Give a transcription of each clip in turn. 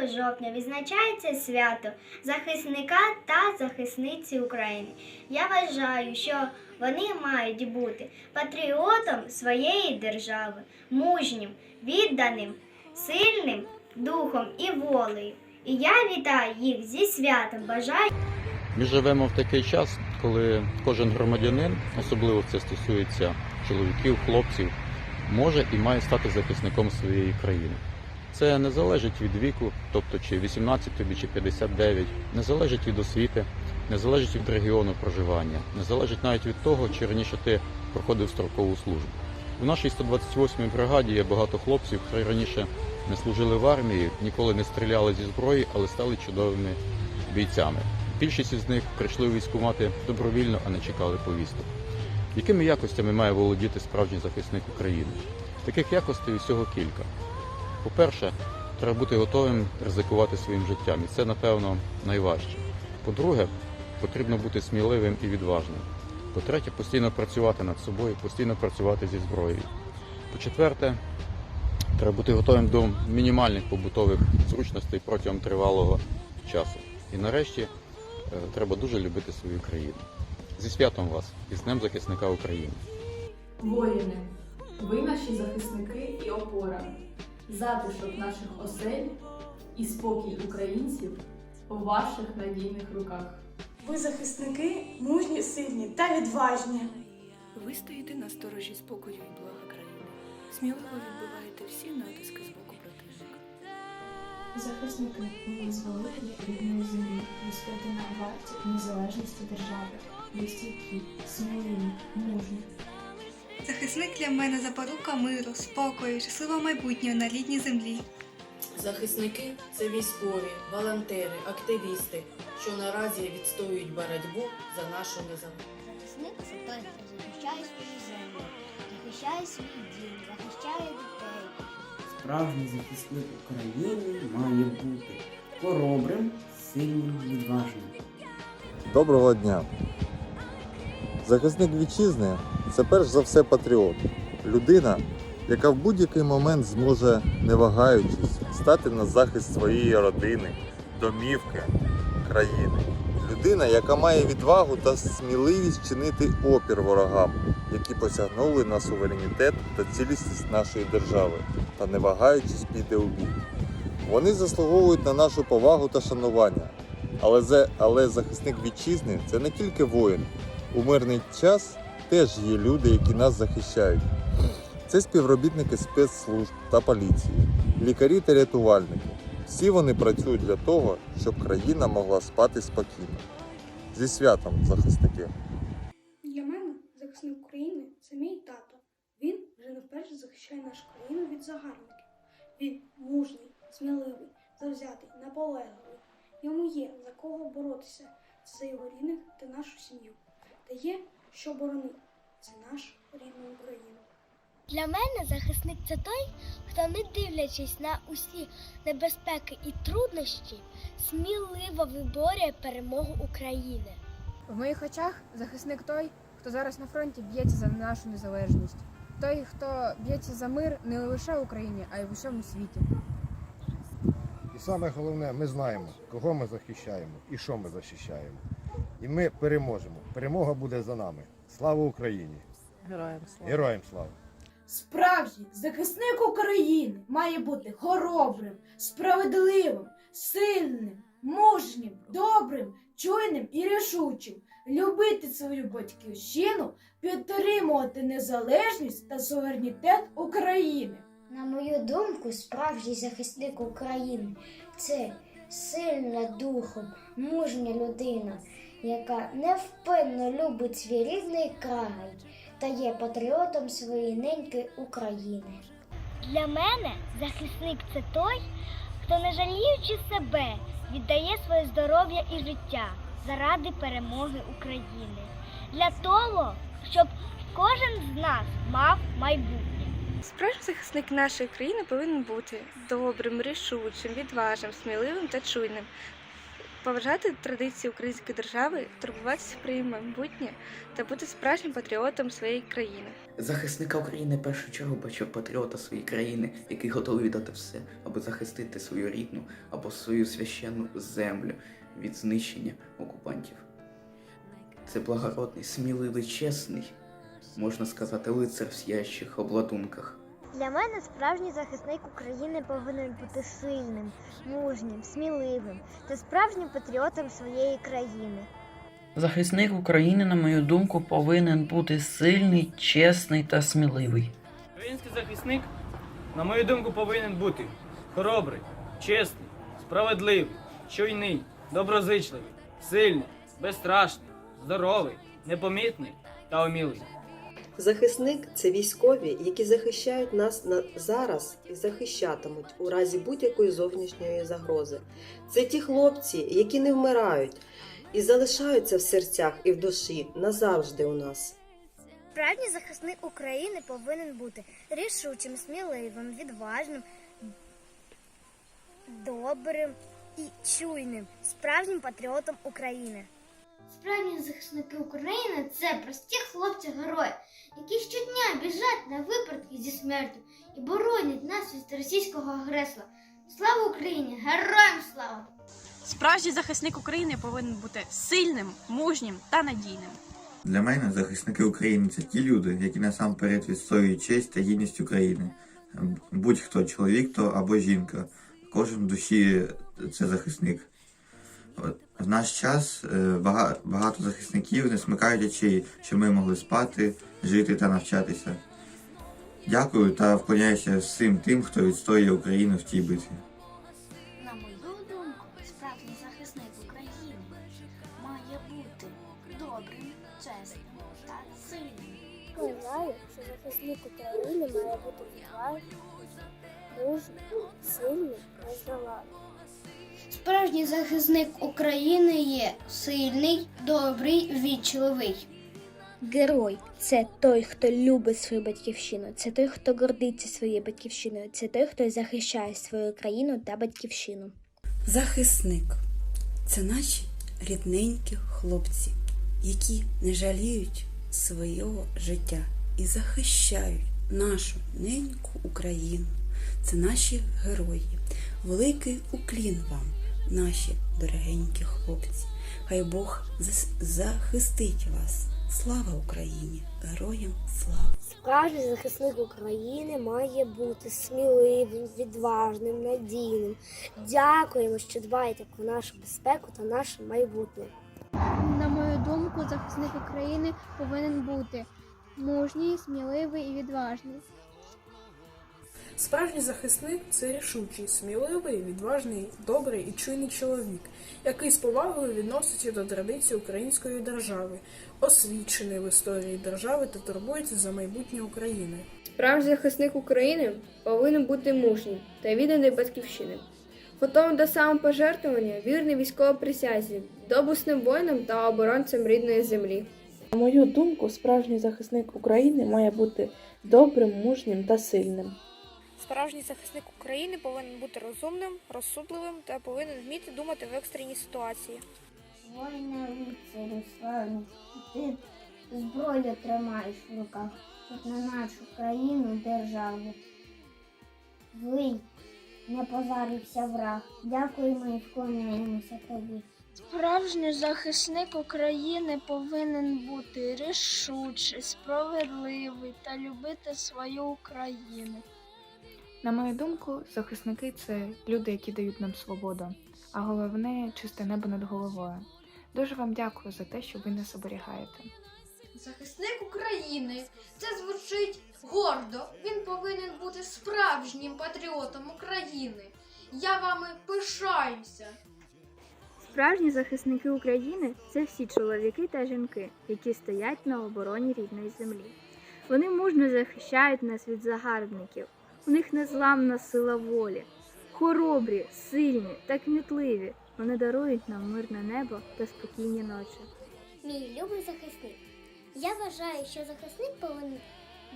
жовтня відзначається свято захисника та захисниці України. Я вважаю, що вони мають бути патріотом своєї держави, мужнім, відданим, сильним духом і волею. І я вітаю їх зі святом. Бажаю Ми живемо в такий час, коли кожен громадянин, особливо це стосується чоловіків, хлопців, може і має стати захисником своєї країни. Це не залежить від віку, тобто чи 18 тобі, чи 59, не залежить від освіти, не залежить від регіону проживання, не залежить навіть від того, чи раніше ти проходив строкову службу. У нашій 128-й бригаді є багато хлопців, які раніше не служили в армії, ніколи не стріляли зі зброї, але стали чудовими бійцями. Більшість із них прийшли у військкомати добровільно, а не чекали повісток. Якими якостями має володіти справжній захисник України? Таких якостей усього кілька. По-перше, треба бути готовим ризикувати своїм життям, і це, напевно, найважче. По-друге, потрібно бути сміливим і відважним. По-третє, постійно працювати над собою, постійно працювати зі зброєю. По-четверте, треба бути готовим до мінімальних побутових зручностей протягом тривалого часу. І нарешті е, треба дуже любити свою країну. Зі святом вас і з Днем захисника України. Воїни, ви наші захисники і опора, затишок наших осель і спокій українців у ваших надійних руках. Ви захисники мужні, сильні та відважні. Ви стоїте на сторожі спокою і блага країни. Сміливо відбиваєте всі натиски з боку противника. Захисники, ви визволителі рідної землі, ви стоїте на варті незалежності держави, ви стійкі, сміливі, мужні. Захисник для мене запорука миру, спокою, щасливого майбутнього на рідній землі. Захисники це військові, волонтери, активісти, що наразі відстоюють боротьбу за нашу незалежність. захисник це той, хто захищає свою землю, захищає свій дім, захищає дітей. Справжній захисник України має бути хоробрим, сильним, відважним. Доброго дня! Захисник вітчизни це перш за все патріот. Людина, яка в будь-який момент зможе, не вагаючись, стати на захист своєї родини, домівки, країни. Людина, яка має відвагу та сміливість чинити опір ворогам, які посягнули на суверенітет та цілісність нашої держави, та не вагаючись піде у бій. Вони заслуговують на нашу повагу та шанування. Але, але захисник вітчизни це не тільки воїн. У мирний час теж є люди, які нас захищають. Це співробітники спецслужб та поліції, лікарі та рятувальники. Всі вони працюють для того, щоб країна могла спати спокійно. Зі святом, захисники! Для мене захисник України це мій тато. Він вже не вперше захищає нашу країну від загарбників. Він мужній, сміливий, завзятий, наполегливий. Йому є за кого боротися за його рідних та нашу сім'ю. Є що боронити. Це нашу рідну Україну. Для мене захисник це той, хто, не дивлячись на усі небезпеки і труднощі, сміливо виборює перемогу України. В моїх очах захисник той, хто зараз на фронті б'ється за нашу незалежність. Той, хто б'ється за мир не лише в Україні, а й в усьому світі. І саме головне, ми знаємо, кого ми захищаємо і що ми захищаємо. І ми переможемо. Перемога буде за нами. Слава Україні! Героям слава! Героям слава! Справжній захисник України має бути хоробрим, справедливим, сильним, мужнім, добрим, чуйним і рішучим, любити свою батьківщину, підтримувати незалежність та суверенітет України. На мою думку, справжній захисник України це сильна духом, мужня людина, яка невпинно любить свій рідний край та є патріотом своєї неньки України. Для мене захисник це той, хто, не жаліючи себе, віддає своє здоров'я і життя заради перемоги України, для того, щоб кожен з нас мав майбутнє. Справжній захисник нашої країни повинен бути добрим, рішучим, відважним, сміливим та чуйним. Поважати традиції української держави, турбуватися про її майбутнє та бути справжнім патріотом своєї країни. Захисника України першу чергу бачив патріота своєї країни, який готовий віддати все, аби захистити свою рідну або свою священну землю від знищення окупантів. Це благородний, сміливий, чесний, можна сказати, лицар в сящих обладунках. Для мене справжній захисник України повинен бути сильним, мужнім, сміливим та справжнім патріотом своєї країни. Захисник України, на мою думку, повинен бути сильний, чесний та сміливий. Український захисник, на мою думку, повинен бути хоробрий, чесний, справедливий, чуйний, доброзичливий, сильний, безстрашний, здоровий, непомітний та умілий. Захисник це військові, які захищають нас на зараз і захищатимуть у разі будь-якої зовнішньої загрози. Це ті хлопці, які не вмирають і залишаються в серцях і в душі назавжди у нас. Справжній захисник України повинен бути рішучим, сміливим, відважним, добрим і чуйним, справжнім патріотом України. Справжні захисники України це прості хлопці-герої, які щодня біжать на випередки зі смертю і боронять нас від російського агресора. Слава Україні! Героям слава! Справжній захисник України повинен бути сильним, мужнім та надійним. Для мене захисники України це ті люди, які насамперед відстоюють честь та гідність України. Будь-хто чоловік то або жінка. Кожен в душі це захисник. В наш час е, бага- багато захисників не смикають очей, що ми могли спати, жити та навчатися. Дякую та вклоняюся всім тим, хто відстоює Україну в тій битві. На мою думку, справжній захисник України має бути добрим, чесним та сильним. Що захисник України має бути відважним, мужним, сильним, нездоланним. Справжній захисник України є сильний, добрий, вічливий. Герой це той, хто любить свою батьківщину, це той, хто гордиться своєю батьківщиною, це той, хто захищає свою країну та батьківщину. Захисник це наші рідненькі хлопці, які не жаліють свого життя і захищають нашу неньку Україну. Це наші герої. Великий уклін вам, наші дорогенькі хлопці. Хай Бог захистить вас. Слава Україні! Героям слава! Справжній захисник України має бути сміливим, відважним, надійним. Дякуємо, що дбаєте про нашу безпеку та наше майбутнє. На мою думку, захисник України повинен бути мужній, сміливий і відважний. Справжній захисник це рішучий, сміливий, відважний, добрий і чуйний чоловік, який з повагою відноситься до традицій української держави, освічений в історії держави та турбується за майбутнє України. Справжній захисник України повинен бути мужнім та відданий батьківщини. Готовим до самопожертвування, вірний військовій присязі, добусним воїном та оборонцем рідної землі. На мою думку, справжній захисник України має бути добрим, мужнім та сильним. Справжній захисник України повинен бути розумним, розсудливим та повинен вміти думати в екстреній ситуації. Воїне лицарю славний, ти зброю тримаєш в руках, щоб на нашу країну державу. Злий, не позарився враг. Дякуємо і вклоняємося тобі. Справжній захисник України повинен бути рішучий, справедливий та любити свою Україну. На мою думку, захисники це люди, які дають нам свободу, а головне чисте небо над головою. Дуже вам дякую за те, що ви нас оберігаєте. Захисник України. Це звучить гордо. Він повинен бути справжнім патріотом України. Я вами пишаюся. Справжні захисники України це всі чоловіки та жінки, які стоять на обороні рідної землі. Вони мужньо захищають нас від загарбників. У них незламна сила волі. Хоробрі, сильні та кмітливі. Вони дарують нам мирне небо та спокійні ночі. Мій любий захисник. Я вважаю, що захисник повинен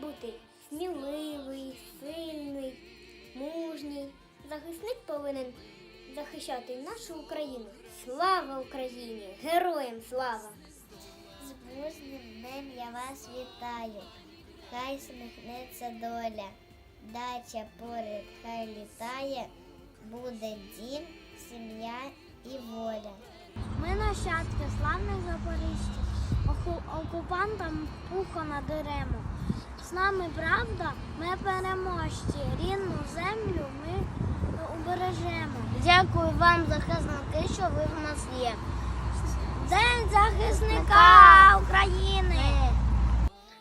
бути сміливий, сильний, мужній. Захисник повинен захищати нашу Україну. Слава Україні! Героям слава! З мужним днем я вас вітаю. Хай сміхнеться доля, дача поряд хай літає, буде дім, сім'я і воля. Ми нащадки славних запоріжців, окупантам пухо надеремо. З нами правда, ми переможці, рідну землю ми убережемо. Дякую вам, захисники, що ви в нас є. День захисника України!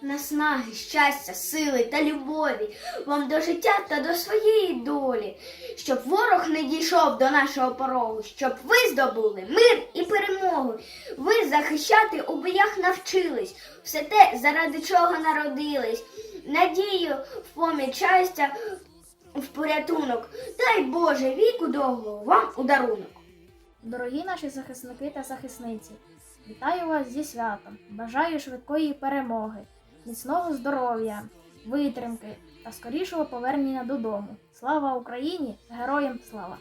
Наснаги, щастя, сили та любові вам до життя та до своєї долі, щоб ворог не дійшов до нашого порогу, щоб ви здобули мир і перемогу. Ви захищати у боях навчились, все те, заради чого народились. Надію в поміч щастя, в порятунок. Дай Боже віку довгого вам у дарунок. Дорогі наші захисники та захисниці, вітаю вас зі святом. Бажаю швидкої перемоги, міцного здоров'я, витримки та скорішого повернення додому. Слава Україні! Героям слава!